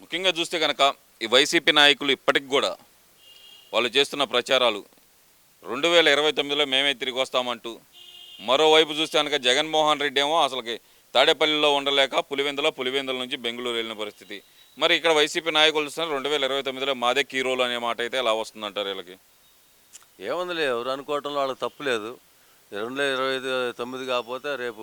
ముఖ్యంగా చూస్తే కనుక ఈ వైసీపీ నాయకులు ఇప్పటికి కూడా వాళ్ళు చేస్తున్న ప్రచారాలు రెండు వేల ఇరవై తొమ్మిదిలో మేమే తిరిగి వస్తామంటూ మరోవైపు చూస్తే కనుక జగన్మోహన్ రెడ్డి ఏమో అసలుకి తాడేపల్లిలో ఉండలేక పులివెందుల పులివెందుల నుంచి బెంగళూరు వెళ్ళిన పరిస్థితి. మరి ఇక్కడ వైసీపీ నాయకులు చూస్తున్నారు రెండు వేల ఇరవై తొమ్మిదిలో మాదే కీరోలు అనే మాట అయితే ఎలా వస్తుందంటారు వీళ్ళకి? ఏముందిలే ఎవరు అనుకోవటంలో వాళ్ళకి తప్పులేదు లేదు. వేల ఇరవై ఐదు తొమ్మిది కాకపోతే రేపు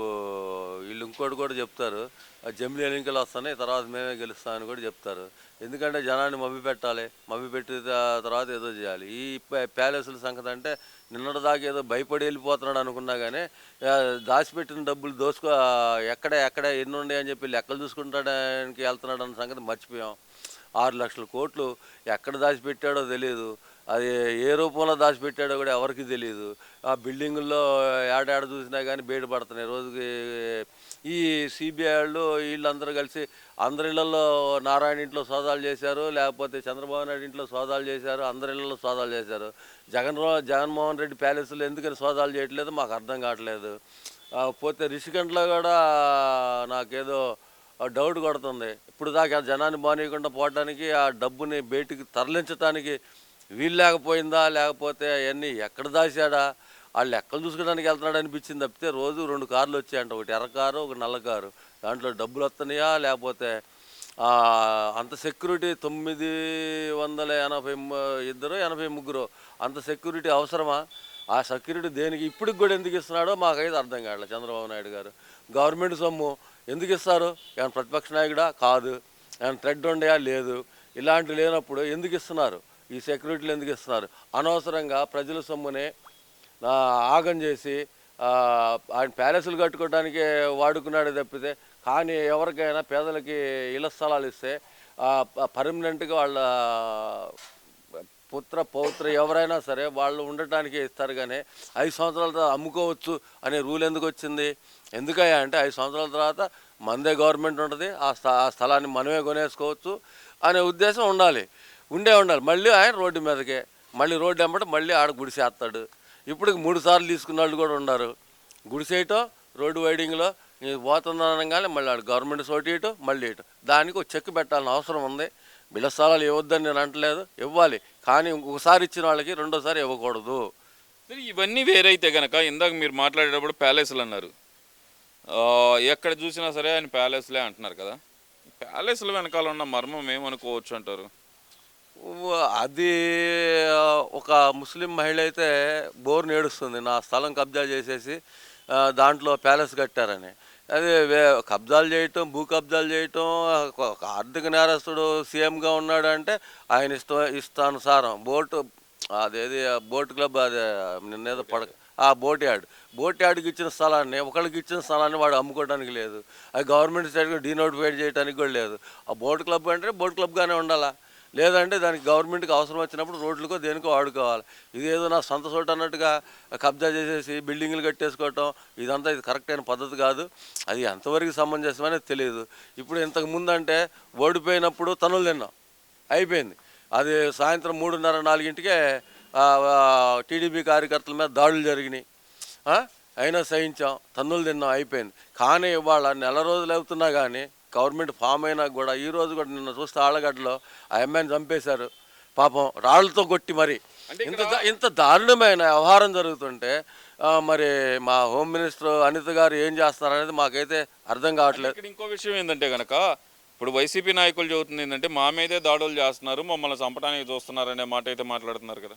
వీళ్ళు ఇంకోటి కూడా చెప్తారు. జమిలీ ఎన్నికలు వస్తున్నాయి తర్వాత మేమే గెలుస్తామని కూడా చెప్తారు. ఎందుకంటే జనాన్ని మభ్య పెట్టాలి మభ్య పెట్టిన తర్వాత ఏదో చేయాలి. ఈ ప్యా- ప్యాలెస్ల సంగతి అంటే నిన్నటిదాకా ఏదో భయపడి వెళ్ళిపోతున్నాడు అనుకున్నా కానీ దాచిపెట్టిన డబ్బులు దోసుకో ఎక్కడ ఎక్కడ ఎన్ని ఉన్నాయని చెప్పి లెక్కలు చూసుకుంటాడానికి వెళ్తున్నాడు అన్న సంగతి మర్చిపోయాం. ఆరు లక్షల కోట్లు ఎక్కడ దాచిపెట్టాడో తెలియదు అది ఏ రూపంలో దాచిపెట్టాడో కూడా ఎవరికి తెలియదు ఆ బిల్డింగుల్లో ఏడాడ చూసినా కానీ బయట పడుతున్నాయి. రోజుకి ఈ సిబిఐ వాళ్ళు వీళ్ళందరూ కలిసి అందరి ఇళ్ళలో నారాయణ ఇంట్లో సోదాలు చేశారు లేకపోతే చంద్రబాబు నాయుడు ఇంట్లో సోదాలు చేశారు అందరి ఇళ్ళలో సోదాలు చేశారు. జగన్ జగన్మోహన్ రెడ్డి ప్యాలెస్లో ఎందుకని సోదాలు చేయట్లేదు? మాకు అర్థం కావట్లేదు. పోతే రిషికంట్లో కూడా నాకేదో డౌట్ కొడుతుంది. ఇప్పుడు దాకా జనాన్ని బానియకుండా పోవడానికి ఆ డబ్బుని బయటికి తరలించడానికి వీలు లేకపోయిందా లేకపోతే అవన్నీ ఎక్కడ దాచాడా? వాళ్ళు ఎక్కడ చూసుకోవడానికి వెళ్తున్నాడు అనిపించింది తప్పితే రోజు రెండు కార్లు వచ్చాయంట. ఒకటి ఎర్ర కారు ఒక నల్ల కారు. దాంట్లో డబ్బులు వస్తున్నాయా? లేకపోతే అంత సెక్యూరిటీ తొమ్మిది వందల ఎనభై ఇద్దరు ఎనభై ముగ్గురు అంత సెక్యూరిటీ అవసరమా? ఆ సెక్యూరిటీ దేనికి ఇప్పటికి కూడా ఎందుకు ఇస్తున్నాడో మాకైతే అర్థం కావట్లేదు చంద్రబాబు నాయుడు గారు. గవర్నమెంట్ సొమ్ము ఎందుకు ఇస్తారు? ఏమైనా ప్రతిపక్ష నాయకుడా? కాదు. ఏమైనా థ్రెడ్ ఉండయా లేదు. ఇలాంటివి లేనప్పుడు ఎందుకు ఇస్తున్నారు? ఈ సెక్యూరిటీలు ఎందుకు ఇస్తున్నారు? అనవసరంగా ప్రజల సొమ్ముని ఆగం చేసి ఆయన ప్యాలెస్లు కట్టుకోవడానికి వాడుకున్నాడు తప్పితే కానీ ఎవరికైనా పేదలకి ఇళ్ళ స్థలాలు ఇస్తే పర్మనెంట్గా వాళ్ళ పుత్ర పౌత్ర ఎవరైనా సరే వాళ్ళు ఉండటానికి ఇస్తారు కానీ ఐదు సంవత్సరాల తర్వాత అమ్ముకోవచ్చు అనే రూల్ ఎందుకు వచ్చింది? ఎందుకయ్యా అంటే ఐదు సంవత్సరాల తర్వాత మందే గవర్నమెంట్ ఉంటుంది ఆ స్థ ఆ స్థలాన్ని మనమే కొనేసుకోవచ్చు అనే ఉద్దేశం ఉండాలి. ఉండే ఉండాలి. మళ్ళీ ఆయన రోడ్డు మీదకే. మళ్ళీ రోడ్డు వెంబడి మళ్ళీ ఆడ గుడిసేస్తాడు ఇప్పుడు మూడు సార్లు తీసుకున్న వాళ్ళు కూడా ఉన్నారు. గుడిసేయటం రోడ్డు వైడింగ్లో ఇది పోతుందనగానే మళ్ళీ ఆడు గవర్నమెంట్ సోటి ఇటు మళ్ళీ ఇటు. దానికి ఒక చెక్ పెట్టాలని అవసరం ఉంది. బిళ్ళ స్థలాలు ఇవ్వద్దని నేను అంటలేదు. ఇవ్వాలి. కానీ ఇంకొకసారి ఇచ్చిన వాళ్ళకి రెండోసారి ఇవ్వకూడదు. ఇవన్నీ వేరైతే కనుక ఇందాక మీరు మాట్లాడేటప్పుడు ప్యాలెస్లు అన్నారు. ఎక్కడ చూసినా సరే ఆయన ప్యాలెస్లే అంటున్నారు కదా. ప్యాలెస్ల వెనకాల ఉన్న మర్మం ఏమనుకోవచ్చు అంటారు? అది ఒక ముస్లిం మహిళ అయితే బోర్ నేడుస్తుంది నా స్థలం కబ్జా చేసేసి దాంట్లో ప్యాలెస్ కట్టారని. అది వే కబ్జాలు చేయటం భూ కబ్జాలు చేయటం ఒక ఆర్థిక నేరస్తుడు సీఎంగా ఉన్నాడు అంటే ఆయన ఇష్ట ఇష్టానుసారం బోటు అదేది ఆ బోట్ క్లబ్ అదే నిన్నేదో పడ ఆ బోట్ యార్డ్ బోట్ యార్డ్కి ఇచ్చిన స్థలాన్ని ఒకళ్ళకి ఇచ్చిన స్థలాన్ని వాడు అమ్ముకోవడానికి లేదు. అది గవర్నమెంట్ సైడ్గా డీనోటిఫైడ్ చేయడానికి కూడా లేదు. ఆ బోట్ క్లబ్ అంటే బోట్ క్లబ్గానే ఉండాలా? లేదంటే దానికి గవర్నమెంట్కి అవసరం వచ్చినప్పుడు రోడ్లకో దేనికో వాడుకోవాలి ఇది ఏదో నా సొంత చోటు అన్నట్టుగా కబ్జా చేసేసి బిల్డింగ్లు కట్టేసుకోవటం ఇదంతా ఇది కరెక్ట్ అయిన పద్ధతి కాదు. అది ఎంతవరకు సమంజసమనేది తెలియదు. ఇప్పుడు ఇంతకు ముందు అంటే ఓడిపోయినప్పుడు తనులు తిన్నాం. అయిపోయింది. అది సాయంత్రం మూడున్నర నాలుగింటికే టీడీపీ కార్యకర్తల మీద దాడులు జరిగినాయి. అయినా సహించాం. తన్నులు తిన్నాం. అయిపోయింది. కానీ ఇవాళ నెల రోజులు అవుతున్నా కానీ గవర్నమెంట్ ఫామ్ అయినా కూడా ఈ రోజు కూడా నిన్న చూస్తే ఆళ్ళగడ్డలో ఆ అమ్మాయిని చంపేశారు. పాపం రాళ్ళతో కొట్టి మరి. ఇంత ఇంత దారుణమైన వ్యవహారం జరుగుతుంటే మరి మా హోమ్ మినిస్టర్ అనిత గారు ఏం చేస్తున్నారనేది మాకైతే అర్థం కావట్లేదు. ఇంకో విషయం ఏంటంటే కనుక ఇప్పుడు వైసీపీ నాయకులు చెబుతుంది ఏంటంటే మా మీదే దాడులు చేస్తున్నారు మమ్మల్ని చంపడానికి చూస్తున్నారు అనే మాట అయితే మాట్లాడుతున్నారు కదా.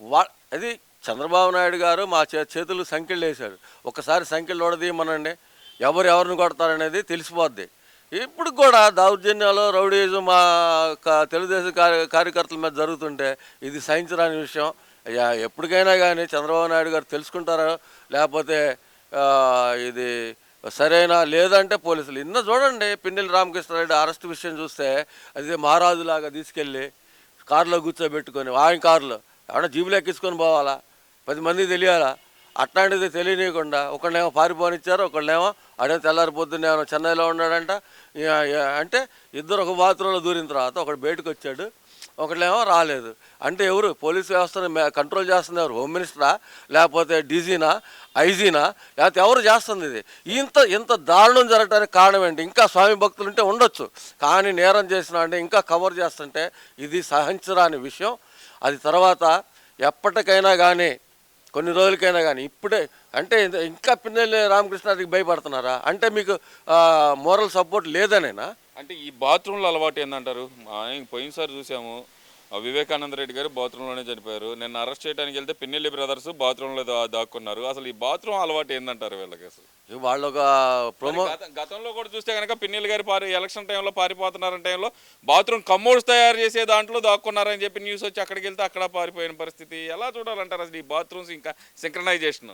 వా అది చంద్రబాబు నాయుడు గారు మా చే చేతులు సంఖ్యలు వేశాడు ఒకసారి సంఖ్యలు ఓడదీయమనండి. ఎవరు ఎవరిని కొడతారనేది తెలిసిపోద్ది. ఇప్పుడు కూడా దౌర్జన్యాలు రౌడీజం మా క- తెలుగుదేశం కార్య కార్యకర్తల మీద జరుగుతుంటే ఇది సహించరాని విషయం. అయ్యా, ఎప్పటికైనా కానీ చంద్రబాబు నాయుడు గారు తెలుసుకుంటారు? లేకపోతే ఇది సరైన లేదంటే పోలీసులు. ఇన్న చూడండి పిన్నెల రామకృష్ణారెడ్డి అరెస్ట్ విషయం చూస్తే అది మహారాజులాగా తీసుకెళ్ళి కారులో కూర్చోబెట్టుకొని ఆయన కారులో ఏమన్నా జీబులు ఎక్కించుకొని పోవాలా? పది మంది తెలియాలా? అట్లాంటిది తెలియనీయకుండా ఒకళ్ళేమో పారిపోనిచ్చారు ఒకళ్ళేమో అడే తెల్లారి పొద్దున్నే చెన్నైలో ఉన్నాడంట. అంటే ఇద్దరు ఒక బాత్రూంలో దూరిన తర్వాత ఒకడు బయటకు వచ్చాడు ఒకళ్ళేమో రాలేదు. అంటే ఎవరు? పోలీస్ వ్యవస్థను కంట్రోల్ చేస్తుంది ఎవరు? హోమ్ మినిస్టరా? లేకపోతే డీజీనా? ఐజీనా? లేకపోతే ఎవరు చేస్తుంది ఇది? ఇంత ఇంత దారుణం జరగడానికి కారణం ఏంటి? ఇంకా స్వామి భక్తులు ఉంటే ఉండొచ్చు. కానీ నేరం చేసిన అంటే ఇంకా కవర్ చేస్తుంటే ఇది సహించరాని విషయం. అది తర్వాత ఎప్పటికైనా కానీ కొన్ని రోజులకైనా కానీ ఇప్పుడే అంటే ఇంకా పిన్నెల్లి రామకృష్ణారెడ్డికి భయపడుతున్నారా? అంటే మీకు మోరల్ సపోర్ట్ లేదనేనా? అంటే ఈ బాత్రూంలో అలవాటు ఏందంటారు? ఆయన పోయినసారి చూసాము. వివేకానంద రెడ్డి గారు బాత్రూంలోనే చనిపోయారు. నిన్న అరెస్ట్ చేయడానికి వెళ్తే పిన్నెల్లి బ్రదర్స్ బాత్రూంలో దాక్కున్నారు. అసలు ఈ బాత్రూమ్ అలవాటు ఏందంటారు వీళ్ళకి అసలు వాళ్ళు ఒక ప్రొమో గత- గతంలో కూడా చూస్తే కనుక పిన్నెల్లి గారి పారి ఎలక్షన్ టైంలో పారిపోతున్న టైంలో బాత్రూమ్ కమ్మోడ్స్ తయారు చేసే దాంట్లో దాక్కున్నారని చెప్పి న్యూస్ వచ్చి అక్కడికి వెళ్తే అక్కడ పారిపోయిన పరిస్థితి. ఎలా చూడాలంటారు అసలు ఈ బాత్రూమ్స్ ఇంకా సింక్రనైజేషన్?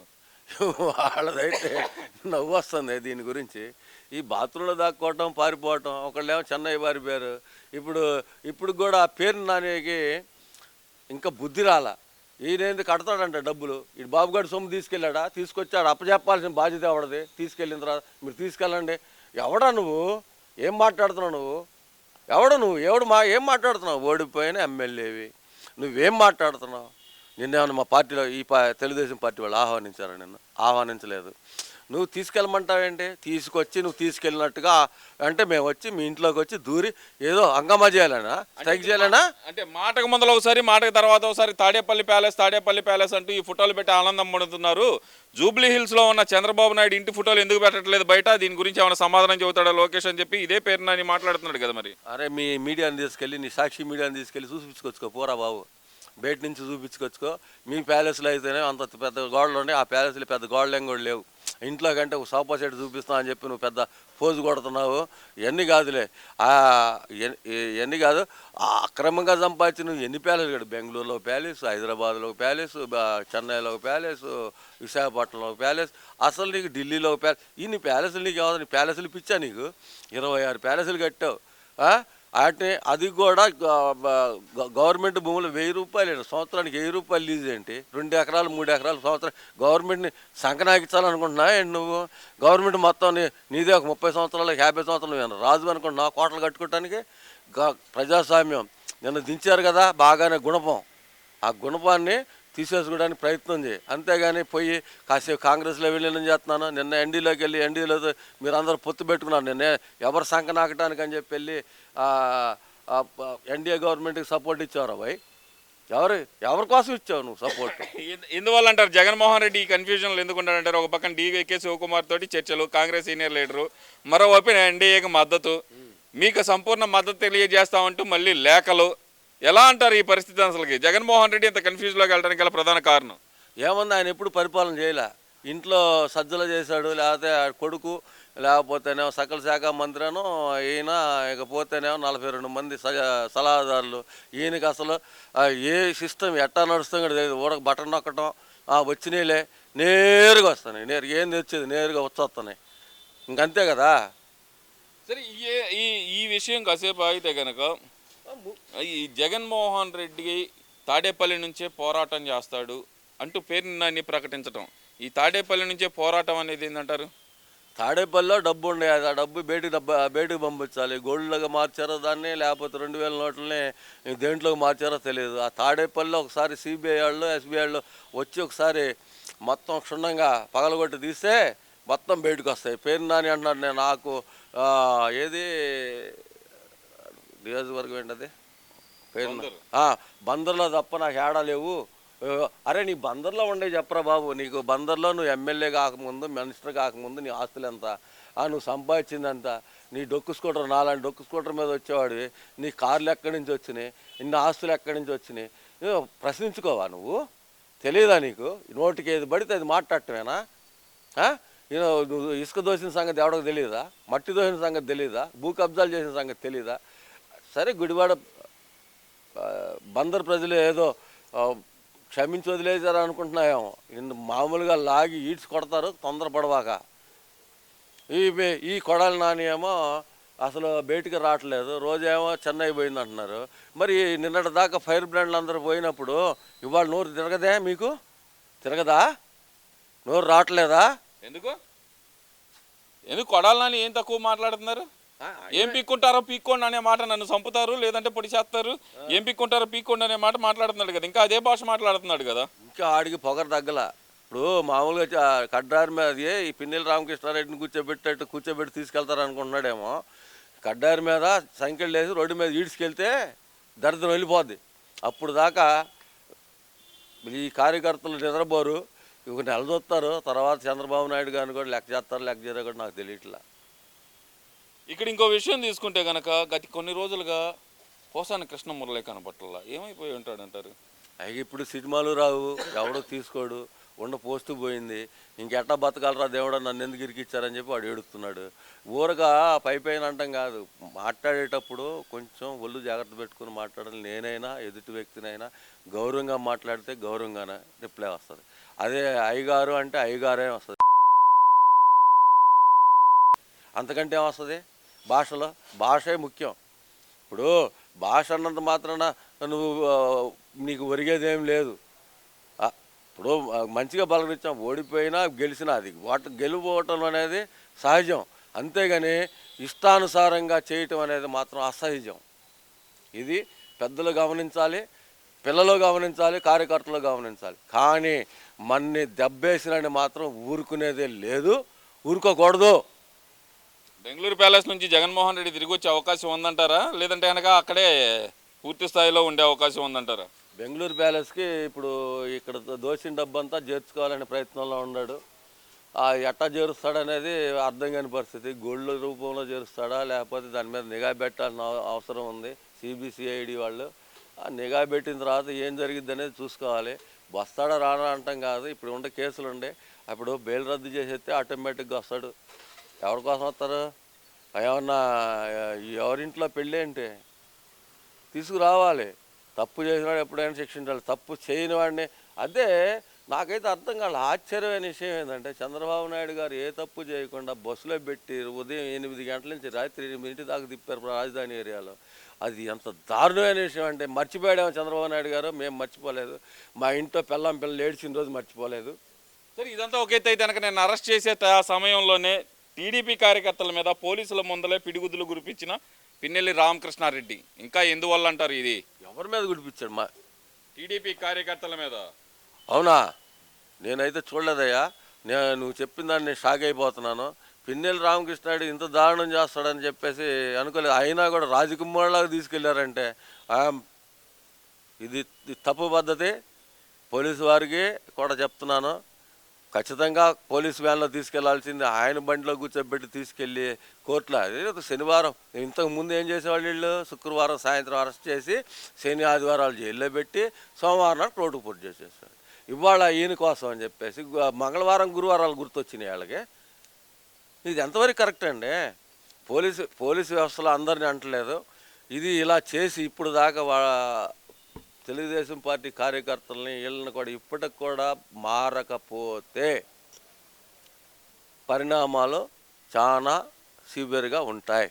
వాళ్ళదైతే నవ్వు వస్తుంది దీని గురించి. ఈ బాత్రూంలో దాక్కోవటం పారిపోవటం ఒకళ్ళేమో చెన్నై పారిపోయారు. ఇప్పుడు ఇప్పుడు కూడా ఆ పేరు నానికి ఇంకా బుద్ధి రాలా. ఈయనేంది కడతాడంట డబ్బులు. ఈ బాబుగాడు సొమ్ము తీసుకెళ్ళాడా? తీసుకొచ్చాడు. అప్పచెప్పాల్సిన బాధ్యత ఎవడది? తీసుకెళ్ళిన తర్వాత మీరు తీసుకెళ్ళండి. ఎవడా నువ్వు? ఏం మాట్లాడుతున్నావు నువ్వు? ఎవడు నువ్వు? ఎవడు మా ఏం మాట్లాడుతున్నావు? ఓడిపోయిన ఎమ్మెల్యేవి. నువ్వేం మాట్లాడుతున్నావు? నిన్నేమన్నా మా పార్టీలో ఈ పా తెలుగుదేశం పార్టీ వాళ్ళు ఆహ్వానించారా నిన్ను? ఆహ్వానించలేదు. నువ్వు తీసుకెళ్ళమంటావేంటి? తీసుకొచ్చి నువ్వు తీసుకెళ్ళినట్టుగా అంటే మేము వచ్చి మీ ఇంట్లోకి వచ్చి దూరి ఏదో హంగామా చేయాలనా? స్ట్రైక్ చేయాలనా? అంటే మాటకు ముందర ఒకసారి మాటకు తర్వాత ఒకసారి తాడేపల్లి ప్యాలెస్ తాడేపల్లి ప్యాలెస్ అంటూ ఈ ఫోటోలు పెట్టి ఆనందం పడుతున్నారు జూబ్లీ హిల్స్లో ఉన్న చంద్రబాబు నాయుడు ఇంటి ఫోటోలు ఎందుకు పెట్టట్లేదు? బయట దీని గురించి ఏమైనా సమాధానం చెబుతాడా లోకేష్ అని చెప్పి ఇదే పేరు నాని మాట్లాడుతున్నాడు కదా మరి. అరే మీ మీడియాని తీసుకెళ్ళి నీ సాక్షి మీడియాని తీసుకెళ్ళి చూపించుకొచ్చుకో పోరా బాబు. బయట నుంచి చూపించుకొచ్చుకో. మీ ప్యాలెస్లో అయితేనే అంత పెద్ద గోడలు ఉన్నాయి. ఆ ప్యాలెస్లో పెద్ద గోడలు ఏం కూడా లేవు. ఇంట్లో కంటే ఒక సోఫా సెట్ చూపిస్తా అని చెప్పి నువ్వు పెద్ద ఫోజు కొడుతున్నావు. ఇవన్నీ కాదులే. ఎన్ని ఇవన్నీ కాదు అక్రమంగా సంపాదించి నువ్వు ఎన్ని ప్యాలెస్ కాదు? బెంగళూరులో ప్యాలెస్ హైదరాబాద్లో ఒక ప్యాలెస్ చెన్నైలో ఒక ప్యాలెస్ విశాఖపట్నంలో ఒక ప్యాలెస్ అసలు నీకు ఢిల్లీలో ఒక ప్యాలెస్ ఇన్ని ప్యాలెస్లు నీకు కావాలి ప్యాలెస్లు పిచ్చా నీకు? ఇరవై ఆరు ప్యాలెస్లు కట్టావు. అంటే అది కూడా గవర్నమెంట్ భూములు వెయ్యి రూపాయలు సంవత్సరానికి వెయ్యి రూపాయలు లీజ్ ఏంటి? రెండు ఎకరాలు మూడు ఎకరాలు సంవత్సరం గవర్నమెంట్ని సంకనాగించాలనుకుంటున్నా ఏంటి నువ్వు? గవర్నమెంట్ మొత్తం నీదే ఒక ముప్పై సంవత్సరాలు యాభై సంవత్సరాలు నేను రాజు అనుకుంటున్నా కోటలు కట్టుకోవటానికి గ- ప్రజాస్వామ్యం. నిన్న దించారు కదా బాగానే గుణపం. ఆ గుణపాన్ని తీసేసుకోవడానికి ప్రయత్నం చేయి. అంతేగాని పోయి కాసేపు కాంగ్రెస్లో వెళ్ళి నేను చేస్తున్నాను. నిన్న ఎన్డీలోకి వెళ్ళి ఎన్డీలో మీరు అందరూ పొత్తు పెట్టుకున్నారు. నిన్న ఎవరు సంఖ నాకటానికి అని చెప్పి వెళ్ళి ఎన్డీఏ గవర్నమెంట్కి సపోర్ట్ ఇచ్చారు భయ్ ఎవరు ఎవరి కోసం ఇచ్చావు నువ్వు సపోర్ట్? ఎందు- ఎందువల్ల అంటారు జగన్మోహన్ రెడ్డి ఈ కన్ఫ్యూజన్లో ఎందుకు ఉంటాడంటారు ఒక పక్కన డీకే శివకుమార్ తోటి చర్చలు కాంగ్రెస్ సీనియర్ లీడరు మరోవైపు ఎన్డీఏకి మద్దతు. మీకు సంపూర్ణ మద్దతు తెలియజేస్తామంటూ మళ్ళీ లేఖలు ఎలా అంటారు ఈ పరిస్థితి అసలుకి? జగన్మోహన్ రెడ్డి ఇంత కన్ఫ్యూజ్లోకి వెళ్ళడానికి గల ప్రధాన కారణం? ఏమన్నా ఆయన ఎప్పుడు పరిపాలన చేయలే. ఇంట్లో సజ్జలు చేశాడు లేకపోతే కొడుకు లేకపోతేనేమో సకల శాఖ మంత్రిను ఈయన ఇకపోతేనేమో నలభై రెండు మంది సలహాదారులు. ఈయనకి అసలు ఏ సిస్టమ్ ఎట్టా నడుస్తుంది తెలియదు. ఊడక బటన్ నొక్కటం ఆ, వచ్చినాయిలే నేరుగా వస్తున్నాయి. నేరుగా ఏం తెచ్చేది? నేరుగా వచ్చేస్తున్నాయి. ఇంకంతే కదా? సరే ఈ ఈ ఈ విషయం కాసేపు ఆగితే కనుక ఈ జగన్మోహన్ రెడ్డి తాడేపల్లి నుంచే పోరాటం చేస్తాడు అంటూ పేరు నాని ప్రకటించడం ఈ తాడేపల్లి నుంచే పోరాటం అనేది ఏంటంటారు తాడేపల్లిలో డబ్బు ఉండే ఆ డబ్బు బయటికి డబ్బు బయటకు పంపించాలి. గోల్డ్లోకి మార్చారో దాన్ని లేకపోతే రెండు వేల నోట్లని దేంట్లోకి మార్చారో తెలియదు. ఆ తాడేపల్లిలో ఒకసారి సిబిఐ వాళ్ళు ఎస్బీఐ వాళ్ళు వచ్చి ఒకసారి మొత్తం క్షుణ్ణంగా పగలగొట్టి తీస్తే మొత్తం బయటకు వస్తాయి. పేరు నాని అంటున్నాడు నేను నాకు ఏది నియోజకవర్గం ఏంటది? పేరు బందర్లో తప్ప నాకు ఏడా లేవు. అరే నీ బందర్లో ఉండే చెప్పరా బాబు. నీకు బందర్లో నువ్వు ఎమ్మెల్యే కాకముందు మినిస్టర్ కాకముందు నీ ఆస్తులు ఎంత? ఆ, నువ్వు సంపాదించింది ఎంత నీ డొక్కు స్కూటర్ నాలాంటి డొక్కు స్కూటర్ మీద వచ్చేవాడివి. నీ కార్లు ఎక్కడి నుంచి వచ్చినాయి? ఇన్ని ఆస్తులు ఎక్కడి నుంచి వచ్చినాయి? ప్రశ్నించుకోవా నువ్వు? తెలియదా నీకు? నోటికి ఏది పడితే అది మాట్లాడటమేనా? ఇసుక దోసిన సంగతి ఎవడకు తెలియదా మట్టి దోసిన సంగతి తెలియదా భూ కబ్జాలు చేసిన సంగతి తెలియదా సరే గుడివాడ బందర్ ప్రజలు ఏదో క్షమించి వదిలేశారు అనుకుంటున్నాయేమో. ఇన్ని మామూలుగా లాగి ఈడ్చి కొడతారు తొందరపడవాక. ఈ ఈ కొడాలి నాని ఏమో అసలు బయటికి రావట్లేదు. రోజేమో చెన్నై పోయింది అంటున్నారు మరి నిన్నటి దాకా ఫైర్ బ్రాండ్లు అందరూ పోయినప్పుడు ఇవాళ నోరు తిరగదే మీకు? తిరగదా? నోరు రావట్లేదా? ఎందుకు? ఎందుకు కొడాలని ఏం తక్కువ మాట్లాడుతున్నారు? ఏం పీక్కుంటారో పీక్కోండి అనే మాట నన్ను చంపుతారు లేదంటే పొడి చేస్తారు. ఏం పీక్కుంటారో పీక్కోండి అనే మాట మాట్లాడుతున్నాడు కదా. ఇంకా అదే భాష మాట్లాడుతున్నాడు కదా. ఇంకా ఆడికి పొగరు తగ్గల. ఇప్పుడు మామూలుగా కడ్డారి మీద ఈ పిన్నెల రామకృష్ణారెడ్డిని కూర్చోబెట్టేట్టు కూర్చోబెట్టి తీసుకెళ్తారు అనుకుంటున్నాడేమో. కడ్డారి మీద సంఖ్యలు వేసి రోడ్డు మీద ఈడ్చుకెళ్తే దరిద్రం వెళ్ళిపోద్ది. అప్పుడు దాకా ఈ కార్యకర్తలు నిద్రపోరు. ఒక నెల చూస్తారు తర్వాత చంద్రబాబు నాయుడు గారిని కూడా లెక్క చేస్తారు లెక్క చేయరో కూడా నాకు తెలియట్లా. ఇక్కడ ఇంకో విషయం తీసుకుంటే కనుక గత కొన్ని రోజులుగా పోసాని కృష్ణమురళి కనపట్ల ఏమైపోయి ఉంటాడంటారు? అవి ఇప్పుడు సినిమాలు రావు ఎవడో తీసుకోడు ఉండ పోస్ట్ పోయింది ఇంకెట్టా బతకాలరా దేవుడు నన్ను ఎందుకు ఇరికిచ్చారని చెప్పి వాడు ఏడుస్తున్నాడు ఊరగా పై పైన అంటాం కాదు మాట్లాడేటప్పుడు కొంచెం ఒళ్ళు జాగ్రత్త పెట్టుకుని మాట్లాడాలి. నేనైనా ఎదుటి వ్యక్తినైనా గౌరవంగా మాట్లాడితే గౌరవంగానే రిప్లై వస్తుంది. అదే అయ్యగారు అంటే అయ్యగారే వస్తుంది. అంతకంటే ఏమొస్తుంది భాషలో భాషే ముఖ్యం. ఇప్పుడు భాష అన్నంత మాత్రాన నువ్వు నీకు ఒరిగేదేం లేదు. ఇప్పుడు మంచిగా బలరించాం ఓడిపోయినా గెలిచినా అది. ఓట గెలుపోవటం అనేది సహజం. అంతేగాని ఇష్టానుసారంగా చేయటం అనేది మాత్రం అసహజం. ఇది పెద్దలు గమనించాలి పిల్లలు గమనించాలి కార్యకర్తలు గమనించాలి. కానీ మన్ని దెబ్బేసినని మాత్రం ఊరుకునేదే లేదు ఊరుకోకూడదు. బెంగళూరు ప్యాలెస్ నుంచి జగన్మోహన్ రెడ్డి తిరిగి వచ్చే అవకాశం ఉందంటారా? లేదంటే కనుక అక్కడే పూర్తి స్థాయిలో ఉండే అవకాశం ఉందంటారా? బెంగళూరు ప్యాలెస్కి ఇప్పుడు ఇక్కడ దోచిన డబ్బంతా చేర్చుకోవాలనే ప్రయత్నంలో ఉన్నాడు. ఆ ఎట్టా చేరుస్తాడనేది అర్థం కాని పరిస్థితి. గోల్డ్ రూపంలో చేరుస్తాడా లేకపోతే దాని మీద నిఘా పెట్టాల్సిన అవసరం ఉంది. సిబిసిఐడి వాళ్ళు. ఆ నిఘా పెట్టిన తర్వాత ఏం జరిగిద్ది అనేది చూసుకోవాలి. వస్తాడా రానా అంటాం కాదు. ఇప్పుడు ఉండే కేసులు ఉండే అప్పుడు బెయిల్ రద్దు చేసేస్తే ఆటోమేటిక్గా వస్తాడు. ఎవరి కోసం వస్తారు? ఏమన్నా ఎవరింట్లో పెళ్ళి ఏంటి తీసుకురావాలి. తప్పు చేసినాడు ఎప్పుడైనా శిక్షించాలి. తప్పు చేయని వాడిని. అదే నాకైతే అర్థం కాదు ఆశ్చర్యమైన విషయం ఏంటంటే చంద్రబాబు నాయుడు గారు ఏ తప్పు చేయకుండా బస్సులో పెట్టి ఉదయం ఎనిమిది గంటల నుంచి రాత్రి ఎనిమిది దాకా తిప్పారు రాజధాని ఏరియాలో. అది ఎంత దారుణమైన విషయం అంటే మర్చిపోయాడేమో చంద్రబాబు నాయుడు గారు. మేము మర్చిపోలేదు. మా ఇంట్లో పిల్లం పిల్లలు ఏడ్చిన రోజు మర్చిపోలేదు. సరే ఇదంతా ఒక అయితే కనుక నేను అరెస్ట్ చేసే త- సమయంలోనే టీడీపీ కార్యకర్తల మీద పోలీసుల ముందలే పిడిగుద్దులు గురిపించిన పిన్నెల్లి రామకృష్ణారెడ్డి. ఇంకా ఎందువల్ల అంటారు ఇది? ఎవరి మీద గుడిపించాడు మా టీడీపీ కార్యకర్తల మీద. అవునా? నేనైతే చూడలేదయ్యా. నేను నువ్వు చెప్పిన దాన్ని నేను షాక్ అయిపోతున్నాను. పిన్నెల రామకృష్ణాడు ఇంత దారుణం చేస్తాడని చెప్పేసి అనుకోలేదు. అయినా కూడా రాజకుమార్లాగా తీసుకెళ్ళారంటే ఇది ఇది తప్పు పద్ధతి. పోలీసు వారికి కూడా చెప్తున్నాను. ఖచ్చితంగా పోలీస్ వ్యాన్లో తీసుకెళ్ళాల్సింది ఆయన బండిలో కూర్చోబెట్టి తీసుకెళ్ళి కోర్టులో. అదే ఒక శనివారం. ఇంతకు ముందు ఏం చేసేవాళ్ళు వీళ్ళు? శుక్రవారం సాయంత్రం అరెస్ట్ చేసి శని ఆదివారాలు జైల్లో పెట్టి సోమవారం నాడు రోడ్డు పూర్తి చేసేసాడు ఇవాళ ఈయన కోసం అని చెప్పేసి మంగళవారం గురువారాలు గుర్తొచ్చినాయి వాళ్ళకి. ఇది ఎంతవరకు కరెక్ట్ అండి? పోలీసు పోలీసు వ్యవస్థలో అందరిని అంటలేదు. ఇది ఇలా చేసి ఇప్పుడు దాకా వా తెలుగుదేశం పార్టీ కార్యకర్తలని వీళ్ళని కూడా ఇప్పటికి కూడా మారకపోతే పరిణామాలు చాలా సివియర్గా ఉంటాయి.